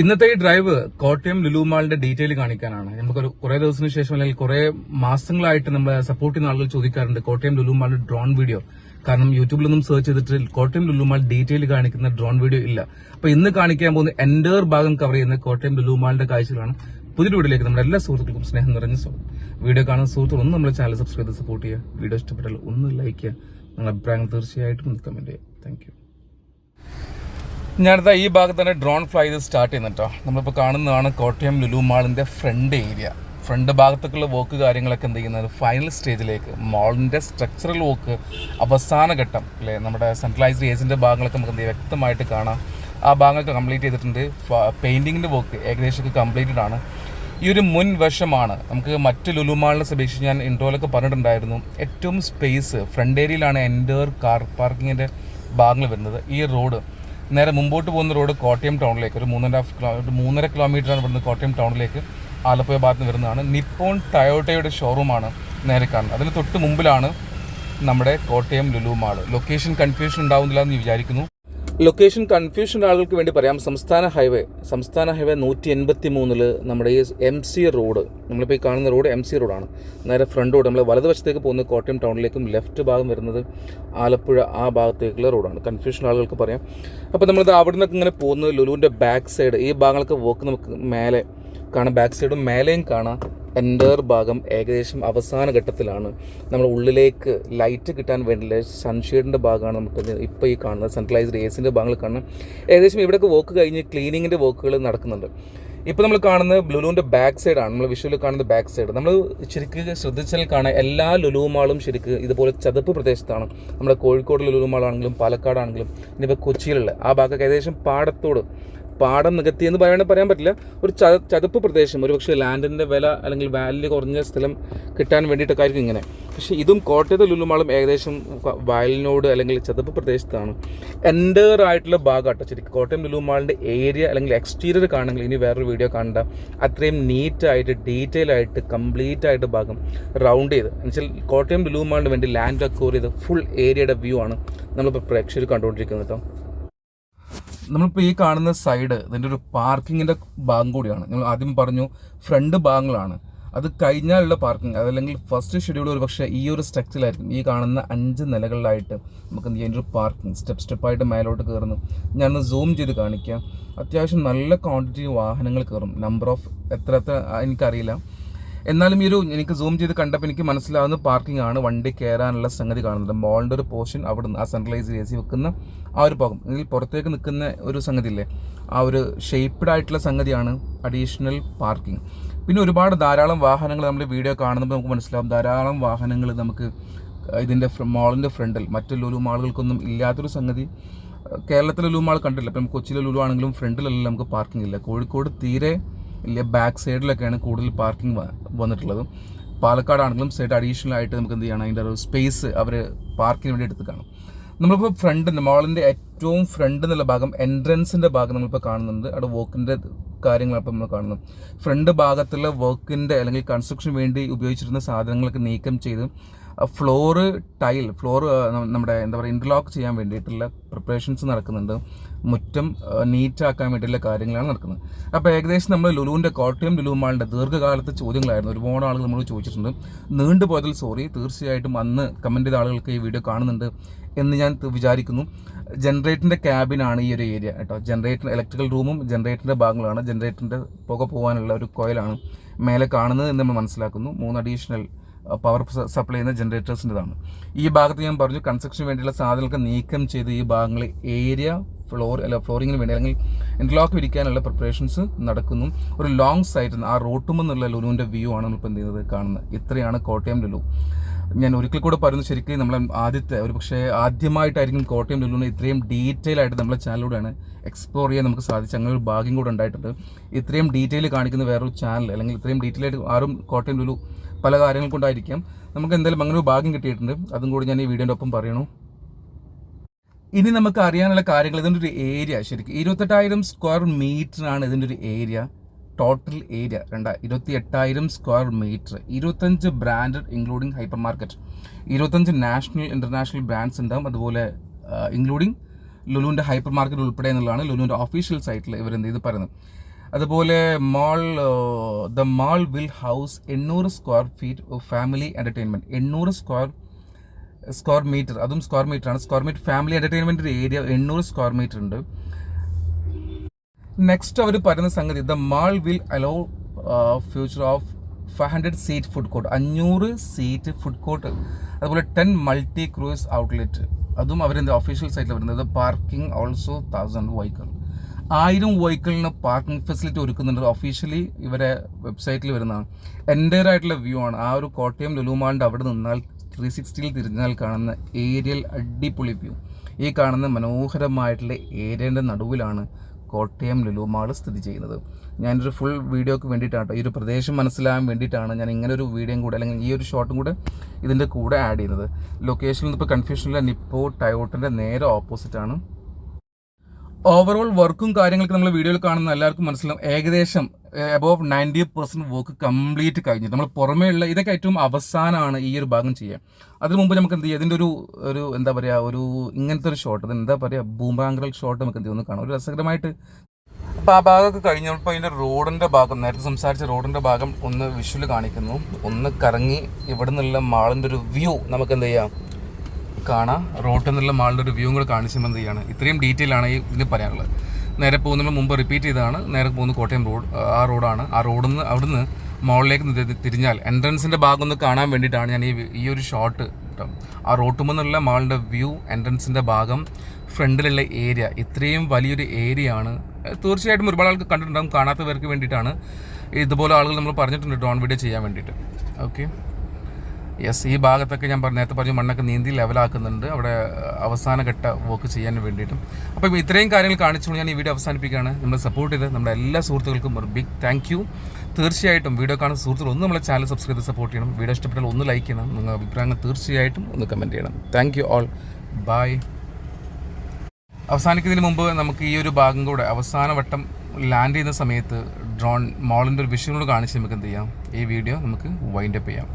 ഇന്നത്തെ ഈ drive Kottayam ലുലുമാളിന്റെ detail കാണിക്കാനാണ്. നമുക്കൊരു കുറെ ദിവസത്തിന് ശേഷം അല്ലെങ്കിൽ കുറെ മാസങ്ങളായിട്ട് നമ്മൾ സപ്പോർട്ട് ചെയ്യുന്ന ആളുകൾ ചോദിക്കാറുണ്ട് കോട്ടയം ലുലു മാളിന്റെ ഡ്രോൺ വീഡിയോ കാരണം യൂട്യൂബിലൊന്നും സെർച്ച് ചെയ്തിട്ട് കോട്ടയം ലുലുമാൾ ഡീറ്റെയിൽ കാണിക്കുന്ന ഡ്രോൺ വീഡിയോ ഇല്ല. അപ്പൊ ഇന്ന് കാണിക്കാൻ പോകുന്ന എൻഡർ ഭാഗം കവർ ചെയ്യുന്ന കോട്ടയം ലുലുമാളിന്റെ കാഴ്ചകളാണ്. പുതിയ വീഡിയോയിലേക്ക് നമ്മുടെ എല്ലാ സുഹൃത്തുക്കൾക്കും സ്നേഹം നിറഞ്ഞ സ്വാഗതം. വീഡിയോ കാണുന്ന സുഹൃത്തുക്കൾ ഒന്ന് നമ്മുടെ ചാനൽ സബ്സ്ക്രൈബ് ചെയ്ത് സപ്പോർട്ട് ചെയ്യുക. വീഡിയോ ഇഷ്ടപ്പെട്ടാൽ ഒന്ന് ലൈക്ക് ചെയ്യുക. നിങ്ങളുടെ അഭിപ്രായങ്ങൾ തീർച്ചയായിട്ടും ഒന്ന് കമന്റ് ചെയ്യുക താങ്ക് ഞാനിതാ ഈ ഭാഗത്ത് തന്നെ ഡ്രോൺ ഫ്ലൈ ചെയ്ത് സ്റ്റാർട്ട് ചെയ്യുന്നുട്ടോ. നമ്മളിപ്പോൾ കാണുന്നതാണ് കോട്ടയം ലുലു മാളിന്റെ ഫ്രണ്ട് ഏരിയ ഫ്രണ്ട് ഭാഗത്തേക്കുള്ള വർക്ക് കാര്യങ്ങളൊക്കെ എന്ത് ചെയ്യുന്നത്? ഫൈനൽ സ്റ്റേജിലേക്ക് മാളിന്റെ സ്ട്രക്ചറൽ വർക്ക് അവസാന ഘട്ടം അല്ലേ? നമ്മുടെ സെൻട്രലൈസ്ഡ് ഏജിന്റെ ഭാഗങ്ങളൊക്കെ നമുക്ക് എന്ത് വ്യക്തമായിട്ട് കാണാം. ആ ഭാഗങ്ങളൊക്കെ കംപ്ലീറ്റ് ചെയ്തിട്ടുണ്ട്. പെയിന്റിങ്ങിന്റെ വർക്ക് ഏകദേശമൊക്കെ കംപ്ലീറ്റഡ് ആണ്. ഈ ഒരു മുൻ വശമാണ്. നമുക്ക് മറ്റ് ലുലു മാളിനെ അപേക്ഷിച്ച് ഞാൻ ഇൻട്രോയിലൊക്കെ പറഞ്ഞിട്ടുണ്ടായിരുന്നു. ഏറ്റവും സ്പേസ് ഫ്രണ്ട് ഏരിയയിലാണ് എന്റെ കാർ പാർക്കിങ്ങിന്റെ ഭാഗങ്ങൾ വരുന്നത്. ഈ റോഡ് നേരെ മുമ്പോട്ട് പോകുന്ന റോഡ് കോട്ടയം ടൗണിലേക്ക് ഒരു മൂന്നര ഹാഫ് കിലോ ഒരു മൂന്നര കിലോമീറ്ററാണ് ഇവിടുന്ന് കോട്ടയം ടൗണിലേക്ക് ആലപ്പുഴ ഭാഗത്ത് നിന്ന് വരുന്നതാണ്. നിപ്പോൺ ടയോട്ടയുടെ ഷോറൂമാണ് നേരെ കാണുന്നത്. അതിന് തൊട്ട് മുമ്പിലാണ് നമ്മുടെ Kottayam Lulu mall location confusion ഉണ്ടാവുന്നില്ല എന്ന് വിചാരിക്കുന്നു. ലൊക്കേഷൻ കൺഫ്യൂഷൻ ആളുകൾക്ക് വേണ്ടി പറയാം. സംസ്ഥാന ഹൈവേ സംസ്ഥാന ഹൈവേ നൂറ്റി എൺപത്തി മൂന്നിൽ നമ്മുടെ ഈ എം സി റോഡ് നമ്മളിപ്പോൾ ഈ കാണുന്ന റോഡ് എം സി റോഡാണ് നേരെ ഫ്രണ്ട് റോഡ് നമ്മൾ വലതുവശത്തേക്ക് പോകുന്ന കോട്ടയം ടൗണിലേക്കും ലെഫ്റ്റ് ഭാഗം വരുന്നത് ആലപ്പുഴ ആ ഭാഗത്തേക്കുള്ള റോഡാണ് കൺഫ്യൂഷൻ ആളുകൾക്ക് പറയാം. അപ്പോൾ നമ്മളിത് അവിടെ നിന്നൊക്കെ ഇങ്ങനെ പോകുന്നത് ലുലുവിന്റെ ബാക്ക് സൈഡ് ഈ ഭാഗങ്ങളൊക്കെ വോക്ക് നമുക്ക് മേലെ കാണാം. ബാക്ക് സൈഡും മേലെയും കാണാം. എന്റർ ഭാഗം ഏകദേശം അവസാന ഘട്ടത്തിലാണ്. നമ്മൾ ഉള്ളിലേക്ക് ലൈറ്റ് കിട്ടാൻ വേണ്ടിയുള്ള സൺഷെയ്ഡിന്റെ ഭാഗമാണ് നമുക്ക് ഇപ്പോൾ ഈ കാണുന്നത്. സെൻട്രലൈസ്ഡ് ഏസിന്റെ ഭാഗങ്ങൾ കാണുന്നത്. ഏകദേശം ഇവിടെയൊക്കെ വർക്ക് കഴിഞ്ഞ് ക്ലീനിങ്ങിന്റെ വർക്കുകൾ നടക്കുന്നുണ്ട്. ഇപ്പോൾ നമ്മൾ കാണുന്നത് ലുലുവിന്റെ ബാക്ക് സൈഡാണ് നമ്മൾ വിഷ്വലിൽ കാണുന്നത് ബാക്ക് സൈഡ് നമ്മൾ ശരിക്കും ശ്രദ്ധിച്ചാൽ കാണാം എല്ലാ ലുലുവുമാളും മാളും ശരിക്കും ഇതുപോലെ ചതുപ്പ് പ്രദേശത്താണ്. നമ്മുടെ കോഴിക്കോട് ലുലുമാളാണെങ്കിലും പാലക്കാടാണെങ്കിലും ഇനിയിപ്പോൾ കൊച്ചിയിലുള്ള ആ ഭാഗമൊക്കെ ഏകദേശം പാടത്തോട് പാടം നികത്തി എന്ന് പറയാൻ പറയാൻ പറ്റില്ല. ഒരു ചതുപ്പ് പ്രദേശം. ഒരുപക്ഷെ ലാൻഡിന്റെ വില അല്ലെങ്കിൽ വാല്യൂ കുറഞ്ഞ സ്ഥലം കിട്ടാൻ വേണ്ടിയിട്ടൊക്കെ ആയിരിക്കും ഇങ്ങനെ. പക്ഷേ ഇതും കോട്ടയത്തെ ലുലുമാളും ഏകദേശം വയലിനോട് അല്ലെങ്കിൽ ചതുപ്പ് പ്രദേശത്താണ് എന്റർ ആയിട്ടുള്ള ഭാഗമാട്ടോ. ശരിക്കും കോട്ടയം ലുലുമാളിന്റെ ഏരിയ അല്ലെങ്കിൽ എക്സ്റ്റീരിയർ കാണണമെങ്കിൽ ഇനി വേറൊരു വീഡിയോ കാണണ്ട. അത്രയും നീറ്റായിട്ട് ഡീറ്റെയിൽ ആയിട്ട് കംപ്ലീറ്റ് ആയിട്ട് ഭാഗം റൗണ്ട് ചെയ്ത്. എന്നുവെച്ചാൽ കോട്ടയം ലുലുമാളിന് വേണ്ടി ലാൻഡ് അക്വയർ ചെയ്ത് ഫുൾ ഏരിയയുടെ വ്യൂ ആണ് നമ്മളിപ്പോൾ പ്രേക്ഷകർ കണ്ടുകൊണ്ടിരിക്കുന്നത് കേട്ടോ. നമ്മളിപ്പോൾ ഈ കാണുന്ന സൈഡ് ഇതിന്റെ ഒരു പാർക്കിങ്ങിന്റെ ഭാഗം കൂടിയാണ്. ഞങ്ങൾ ആദ്യം പറഞ്ഞു ഫ്രണ്ട് ഭാഗങ്ങളാണ്. അത് കഴിഞ്ഞാലുള്ള പാർക്കിംഗ് അതല്ലെങ്കിൽ ഫസ്റ്റ് ഷെഡ്യൂൾ ഒരു പക്ഷേ ഈ ഒരു സ്ട്രക്ചറിലായിരിക്കും ഈ കാണുന്ന അഞ്ച് നിലകളിലായിട്ട് നമുക്ക് എന്ത് ചെയ്യാൻ ഒരു പാർക്കിംഗ് സ്റ്റെപ്പ് സ്റ്റെപ്പായിട്ട് മേലോട്ട് കയറുന്നു ഞാനൊന്ന് സൂം ചെയ്ത് കാണിക്കാം. അത്യാവശ്യം നല്ല ക്വാണ്ടിറ്റി വാഹനങ്ങൾ കയറും നമ്പർ ഓഫ് എത്ര എത്ര എനിക്കറിയില്ല. എന്നാലും ഈ ഒരു എനിക്ക് സൂം ചെയ്ത് കണ്ടപ്പോൾ എനിക്ക് മനസ്സിലാവുന്ന പാർക്കിംഗ് ആണ്. വണ്ടി കയറാനുള്ള സംഗതി കാണുന്നത്. മോളിന്റെ ഒരു പോർഷൻ അവിടെ നിന്ന് ആ സെൻട്രലൈസ് എ സി വെക്കുന്ന ആ ഒരു ഭാഗം. അല്ലെങ്കിൽ പുറത്തേക്ക് നിൽക്കുന്ന ഒരു സംഗതി ഇല്ലേ ആ ഒരു ഷേപ്പ്ഡ് ആയിട്ടുള്ള സംഗതിയാണ് അഡീഷണൽ പാർക്കിംഗ് പിന്നെ ഒരുപാട് ധാരാളം വാഹനങ്ങൾ നമ്മൾ വീഡിയോ കാണുമ്പോൾ നമുക്ക് മനസ്സിലാവും. ധാരാളം വാഹനങ്ങൾ നമുക്ക് ഇതിന്റെ മോളിന്റെ ഫ്രണ്ടിൽ മറ്റു ലുലു മാളുകൾക്കൊന്നും ഇല്ലാത്തൊരു സംഗതി. കേരളത്തിലെ ലുലു മാൾ കണ്ടില്ല ഇപ്പം കൊച്ചിയിലെ ലുലു ആണെങ്കിലും ഫ്രണ്ടിലല്ല നമുക്ക് പാർക്കിംഗ് ഇല്ല. കോഴിക്കോട് തീരെ ഇല്ല ബാക്ക് സൈഡിലൊക്കെയാണ് കൂടുതൽ പാർക്കിംഗ് വന്നിട്ടുള്ളത്. പാലക്കാടാണെങ്കിലും സൈഡ് അഡീഷണൽ ആയിട്ട് നമുക്ക് എന്ത് ചെയ്യണം അതിന്റെ ഒരു സ്പേസ് അവർ പാർക്കിന് വേണ്ടി എടുത്ത് കാണും. നമ്മളിപ്പോൾ ഫ്രണ്ട് മോളിന്റെ ഏറ്റവും ഫ്രണ്ട് എന്നുള്ള ഭാഗം എൻട്രൻസിന്റെ ഭാഗം നമ്മളിപ്പോൾ കാണുന്നുണ്ട്. അവിടെ വോക്കിന്റെ കാര്യങ്ങളാണ് നമ്മൾ കാണുന്നു ഫ്രണ്ട് ഭാഗത്തുള്ള വർക്കിന്റെ അല്ലെങ്കിൽ കൺസ്ട്രക്ഷൻ വേണ്ടി ഉപയോഗിച്ചിരുന്ന സാധനങ്ങളൊക്കെ നീക്കം ചെയ്ത് ഫ്ലോറ് ടൈൽ ഫ്ലോർ നമ്മുടെ എന്താ പറയുക ഇന്റർലോക്ക് ചെയ്യാൻ വേണ്ടിയിട്ടുള്ള പ്രിപ്പറേഷൻസ് നടക്കുന്നുണ്ട്. മുറ്റം നീറ്റാക്കാൻ വേണ്ടിയിട്ടുള്ള കാര്യങ്ങളാണ് നടക്കുന്നത്. അപ്പോൾ ഏകദേശം നമ്മൾ ലുലുവിന്റെ കോട്ടയം ലുലു മാളിന്റെ ദീർഘകാലത്തെ ചോദ്യങ്ങളായിരുന്നു. ഒരുപാട് ആളുകൾ നമ്മൾ ചോദിച്ചിട്ടുണ്ട്. നീണ്ടുപോയതിൽ സോറി തീർച്ചയായിട്ടും അന്ന് കമന്റ് ചെയ്ത ആളുകൾക്ക് ഈ വീഡിയോ കാണുന്നുണ്ട് എന്ന് ഞാൻ വിചാരിക്കുന്നു. ജനറേറ്ററിന്റെ ക്യാബിനാണ് ഈ ഒരു ഏരിയ കേട്ടോ. ജനറേറ്റർ ഇലക്ട്രിക്കൽ റൂമും ജനറേറ്ററിന്റെ ഭാഗങ്ങളാണ്. ജനറേറ്ററിന്റെ പുക പോകാനുള്ള ഒരു കോയിലാണ് മേലെ കാണുന്നത് എന്ന് നമ്മൾ മനസ്സിലാക്കുന്നു. മൂന്ന് അഡീഷണൽ പവർ സപ്ലൈ ചെയ്യുന്ന ജനറേറ്റേഴ്സിന്റെതാണ് ഈ ഭാഗത്ത് ഞാൻ പറഞ്ഞു കൺസ്ട്രക്ഷന് വേണ്ടിയുള്ള സാധനങ്ങൾക്ക് നീക്കം ചെയ്ത് ഈ ഭാഗങ്ങളെ ഏരിയ ഫ്ലോർ അല്ല ഫ്ലോറിങ്ങിന് വേണ്ടി അല്ലെങ്കിൽ ഇന്റർലോക്ക് വിരിക്കാനുള്ള പ്രിപ്പറേഷൻസ് നടക്കുന്നു. ഒരു ലോങ് സൈറ്റ് ആ റോട്ടുമെന്നുള്ള ലുലുവിന്റെ വ്യൂ ആണ് നമ്മളിപ്പോൾ എന്ത് ചെയ്തത് കാണുന്നത്. ഇത്രയാണ് കോട്ടയം ലുലു. ഞാൻ ഒരിക്കൽ കൂടെ പറയുന്നത് ശരിക്കും നമ്മൾ ആദ്യത്തെ ഒരു പക്ഷേ ആദ്യമായിട്ടായിരിക്കും കോട്ടയം ലുലുവിനെ ഇത്രയും ഡീറ്റെയിൽ ആയിട്ട് നമ്മുടെ ചാനലിലൂടെയാണ് എക്സ്പ്ലോർ ചെയ്യാൻ നമുക്ക് സാധിച്ചത്. അങ്ങനെ ഒരു ഭാഗ്യം കൂടെ ഉണ്ടായിട്ടുണ്ട്. ഇത്രയും ഡീറ്റെയിൽ കാണിക്കുന്ന വേറൊരു ചാനൽ അല്ലെങ്കിൽ ഇത്രയും ഡീറ്റെയിൽ ആയിട്ട് ആരും കോട്ടയം ലുലു പല കാര്യങ്ങൾ കൊണ്ടായിരിക്കാം. നമുക്ക് എന്തായാലും അങ്ങനെ ഒരു ഭാഗ്യം കിട്ടിയിട്ടുണ്ട്. അതും കൂടി ഞാൻ ഈ വീഡിയോന്റെ ഒപ്പം പറയണു. ഇനി നമുക്ക് അറിയാനുള്ള കാര്യങ്ങൾ ഇതിന്റെ ഒരു ഏരിയ ശരിക്കും. ഇരുപത്തെട്ടായിരം സ്ക്വയർ മീറ്ററാണ് ഇതിന്റെ ഒരു ഏരിയ ടോട്ടൽ ഏരിയ രണ്ട ഇരുപത്തി എട്ടായിരം സ്ക്വയർ മീറ്റർ ഇരുപത്തഞ്ച് ബ്രാൻഡഡ് ഇൻക്ലൂഡിങ് ഹൈപ്പർ മാർക്കറ്റ് ഇരുപത്തഞ്ച് നാഷണൽ ഇന്റർനാഷണൽ ബ്രാൻഡ്സ് ഉണ്ടാവും. അതുപോലെ ഇൻക്ലൂഡിങ് ലുലുവിന്റെ ഹൈപ്പർ മാർക്കറ്റ് ഉൾപ്പെടെ എന്നുള്ളതാണ് ലുലുവിന്റെ ഒഫീഷ്യൽ സൈറ്റിൽ ഇവരെന്ത് ചെയ്ത് പറയുന്നത്. അതുപോലെ mall the mall will house എണ്ണൂറ് സ്ക്വയർ ഫീറ്റ് ഫാമിലി എന്റർടൈൻമെന്റ് എണ്ണൂറ് സ്ക്വയർ സ്ക്വയർ മീറ്റർ അതും സ്ക്വയർ മീറ്റർ ആണ്. Square meter family entertainment area എണ്ണൂറ് സ്ക്വയർ മീറ്റർ ഉണ്ട്. നെക്സ്റ്റ് അവർ പറയുന്ന സംഗതി the mall will allow future of five hundred seat food court അഞ്ഞൂറ് സീറ്റ് ഫുഡ് കോർട്ട് അതുപോലെ ടെൻ മൾട്ടി ക്രൂസ് ഔട്ട്ലെറ്റ് അതും അവരെന്ത് ഒഫീഷ്യൽ സൈറ്റിൽ വരുന്നത്. പാർക്കിംഗ് ഓൾസോ തൗസൻഡ് വെഹിക്കിൾ ആയിരം വെഹിക്കിളിന് പാർക്കിംഗ് ഫെസിലിറ്റി ഒരുക്കുന്നുണ്ട്. ഒഫീഷ്യലി ഇവരെ വെബ്സൈറ്റിൽ വരുന്നതാണ്. എന്റെ ആയിട്ടുള്ള വ്യൂ ആണ്. ആ ഒരു കോട്ടയം ലുലുമാളിന്റെ അവിടെ നിന്നാൽ ത്രീ സിക്സ്റ്റിയിൽ തിരിഞ്ഞാൽ കാണുന്ന ഏരിയൽ അടിപൊളി വ്യൂ ഈ കാണുന്ന മനോഹരമായിട്ടുള്ള ഏരിയന്റെ നടുവിലാണ് കോട്ടയം ലുലുമാൾ സ്ഥിതി ചെയ്യുന്നത്. ഞാനൊരു ഫുൾ വീഡിയോക്ക് വേണ്ടിയിട്ടാണ് ഈ ഒരു പ്രദേശം മനസ്സിലാകാൻ വേണ്ടിയിട്ടാണ് ഞാൻ ഇങ്ങനെ ഒരു വീഡിയോയും കൂടെ അല്ലെങ്കിൽ ഈ ഒരു ഷോട്ടും കൂടെ ഇതിന്റെ കൂടെ ആഡ് ചെയ്യുന്നത്. ലൊക്കേഷനിൽ ഇപ്പോൾ കൺഫ്യൂഷനില്ല നിപ്പോ ടയോട്ടിന്റെ നേരെ ഓപ്പോസിറ്റാണ് ഓവറോൾ വർക്കും കാര്യങ്ങളൊക്കെ നമ്മൾ വീഡിയോയിൽ കാണുന്ന എല്ലാവർക്കും മനസ്സിലാവും. ഏകദേശം above ninety percent work complete കഴിഞ്ഞു. നമ്മൾ പുറമേ ഉള്ള ഇതൊക്കെ ഏറ്റവും അവസാനമാണ് ഈ ഒരു ഭാഗം ചെയ്യുക അതിന് മുമ്പ് നമുക്ക് എന്ത് ചെയ്യാം? ഇതിന്റെ ഒരു ഒരു എന്താ പറയുക ഒരു ഇങ്ങനത്തെ ഒരു ഷോട്ട് ഇത് എന്താ പറയുക ബൂമാങ്കൽ ഷോട്ട് നമുക്ക് എന്ത് ചെയ്യുന്നു? കാണാം. ഒരു രസകരമായിട്ട് അപ്പോൾ ആ ഭാഗമൊക്കെ കഴിഞ്ഞപ്പോൾ അതിന്റെ റോഡിന്റെ ഭാഗം നേരത്തെ സംസാരിച്ച റോഡിന്റെ ഭാഗം ഒന്ന് വിഷ്വൽ കാണിക്കുന്നു. ഒന്ന് കറങ്ങി ഇവിടെ നിന്നുള്ള മാളിന്റെ ഒരു വ്യൂ നമുക്ക് എന്ത് ചെയ്യാം? കാണാം. റോട്ടിൽ നിന്നുള്ള മാളിന്റെ ഒരു വ്യൂ കൂടെ കാണിച്ചു എന്ത് ചെയ്യാണ്? ഇത്രയും ഡീറ്റെയിൽ ആണ് ഈ ഇതിന് പറയാനുള്ളത്. നേരെ പോകുന്ന മുമ്പ് റിപ്പീറ്റ് ചെയ്തതാണ്. നേരെ പോകുന്ന കോട്ടയം റോഡ് ആ റോഡാണ് ആ റോഡിൽ നിന്ന് അവിടുന്ന് മോളിലേക്ക് തിരിഞ്ഞാൽ എൻട്രൻസിന്റെ ഭാഗമൊന്ന് കാണാൻ വേണ്ടിയിട്ടാണ് ഞാൻ ഈ ഈ ഒരു ഷോട്ട് ആ റോട്ടുമെന്നുള്ള നിന്നുള്ള മാളിന്റെ വ്യൂ എൻട്രൻസിന്റെ ഭാഗം ഫ്രണ്ടിലുള്ള ഏരിയ ഇത്രയും വലിയൊരു ഏരിയ ആണ്. തീർച്ചയായിട്ടും ഒരുപാട് ആൾക്ക് കണ്ടിട്ടുണ്ടാകും കാണാത്തവർക്ക് വേണ്ടിയിട്ടാണ്. ഇതുപോലെ ആളുകൾ നമ്മൾ പറഞ്ഞിട്ടുണ്ട്. ഡ്രോൺ വീഡിയോ ചെയ്യാൻ വേണ്ടിയിട്ട്. ഓക്കെ യെസ് ഈ ഭാഗത്തൊക്കെ ഞാൻ പറഞ്ഞു നേരത്തെ പറഞ്ഞു മണ്ണൊക്കെ നീന്തി ലെവലാക്കുന്നുണ്ട്. അവിടെ അവസാന ഘട്ട വർക്ക് ചെയ്യാൻ വേണ്ടിയിട്ടും. അപ്പം ഇത്രയും കാര്യങ്ങൾ കാണിച്ചുകൊണ്ട് ഞാൻ ഈ വീഡിയോ അവസാനിപ്പിക്കുകയാണ്. നമ്മൾ സപ്പോർട്ട് ചെയ്ത് നമ്മുടെ എല്ലാ സുഹൃത്തുക്കൾക്കും ഒരു ബിഗ് താങ്ക് യു തീർച്ചയായിട്ടും വീഡിയോ കാണുന്ന സുഹൃത്തുക്കൾ ഒന്ന് നമ്മളെ ചാനൽ സബ്സ്ക്രൈബ് ചെയ്ത് സപ്പോർട്ട് ചെയ്യണം. വീഡിയോ ഇഷ്ടപ്പെട്ടാൽ ഒന്ന് ലൈക്ക് ചെയ്യണം. നിങ്ങളുടെ അഭിപ്രായങ്ങൾ തീർച്ചയായിട്ടും ഒന്ന് കമന്റ് ചെയ്യണം. താങ്ക് യു ഓൾ ബൈ അവസാനിക്കുന്നതിന് മുമ്പ് നമുക്ക് ഈ ഒരു ഭാഗം കൂടെ അവസാന വട്ടം ലാൻഡ് ചെയ്യുന്ന സമയത്ത് ഡ്രോൺ മോളിന്റെ ഒരു വിഷയം കൂടെ കാണിച്ച് നമുക്ക് എന്ത് ചെയ്യാം? ഈ വീഡിയോ നമുക്ക് വൈൻഡപ്പ് ചെയ്യാം.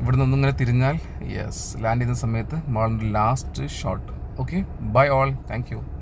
ഇവിടെ നിന്നും ഇങ്ങനെ തിരിഞ്ഞാൽ യെസ് ലാൻഡ് ചെയ്യുന്ന സമയത്ത് മോളിന്റെ last shot okay bye all thank